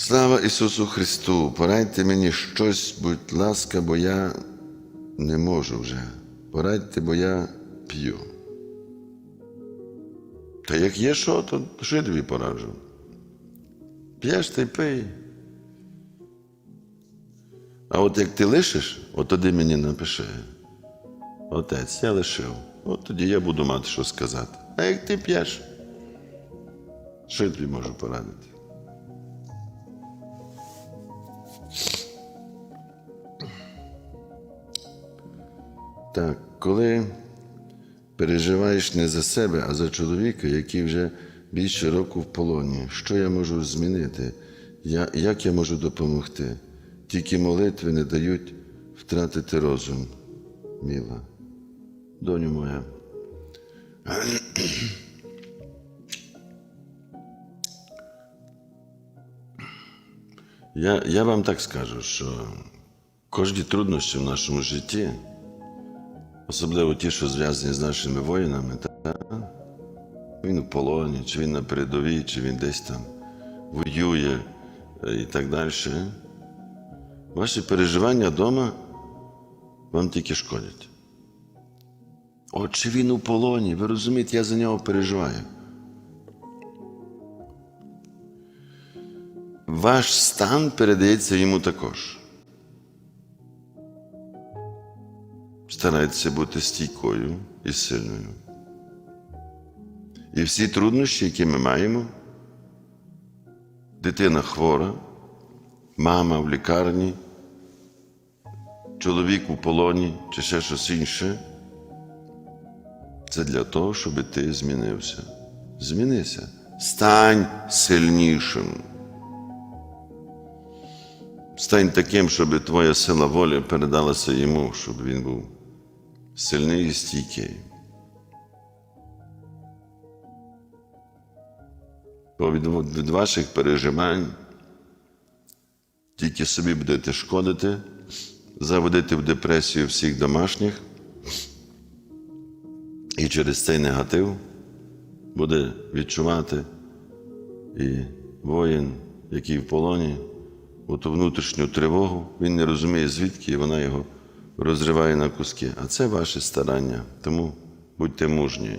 Слава Ісусу Христу! Порадьте мені щось, будь ласка, бо я не можу вже. Порадьте, бо я п'ю. Та як є що, то що я тобі пораджу? П'єш та й пий. А от як ти лишиш, от тоді мені напиши. Отець, я лишив. От тоді я буду мати що сказати. А як ти п'єш, що я тобі можу порадити? Так, коли переживаєш не за себе, а за чоловіка, який вже більше року в полоні, що я можу змінити? Я, як я можу допомогти? Тільки молитви не дають втратити розум, міла. Доню моя. Я, я вам так скажу, що кожні труднощі в нашому житті, особливо ті, що зв'язані з нашими воїнами, та, він в полоні, чи він на передовій, чи він десь там воює е, і так далі. Ваші переживання вдома вам тільки шкодять. От чи він у полоні, ви розумієте, я за нього переживаю. Ваш стан передається йому також. Старайтеся бути стійкою і сильною. І всі труднощі, які ми маємо, дитина хвора, мама в лікарні, чоловік у полоні чи ще щось інше, це для того, щоб ти змінився. Змінися. Стань сильнішим. Стань таким, щоб твоя сила волі передалася йому, щоб він був сильний і стійкий. Бо від, ваших переживань тільки собі будете шкодити, заводити в депресію всіх домашніх, і через цей негатив буде відчувати і воїн, який в полоні оту внутрішню тривогу, він не розуміє, звідки і вона його розриває на куски. А це ваше старання. Тому будьте мужні.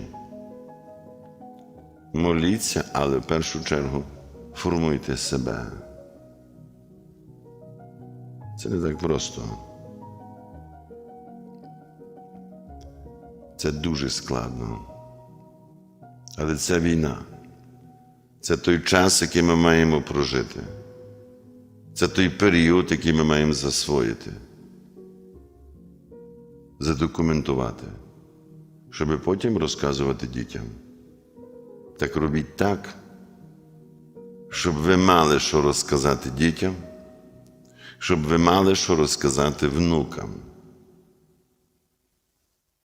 Моліться, але в першу чергу формуйте себе. Це не так просто. Це дуже складно. Але це війна. Це той час, який ми маємо прожити. Це той період, який ми маємо засвоїти, задокументувати, щоб потім розказувати дітям. Так робіть так, щоб ви мали що розказати дітям, щоб ви мали що розказати внукам.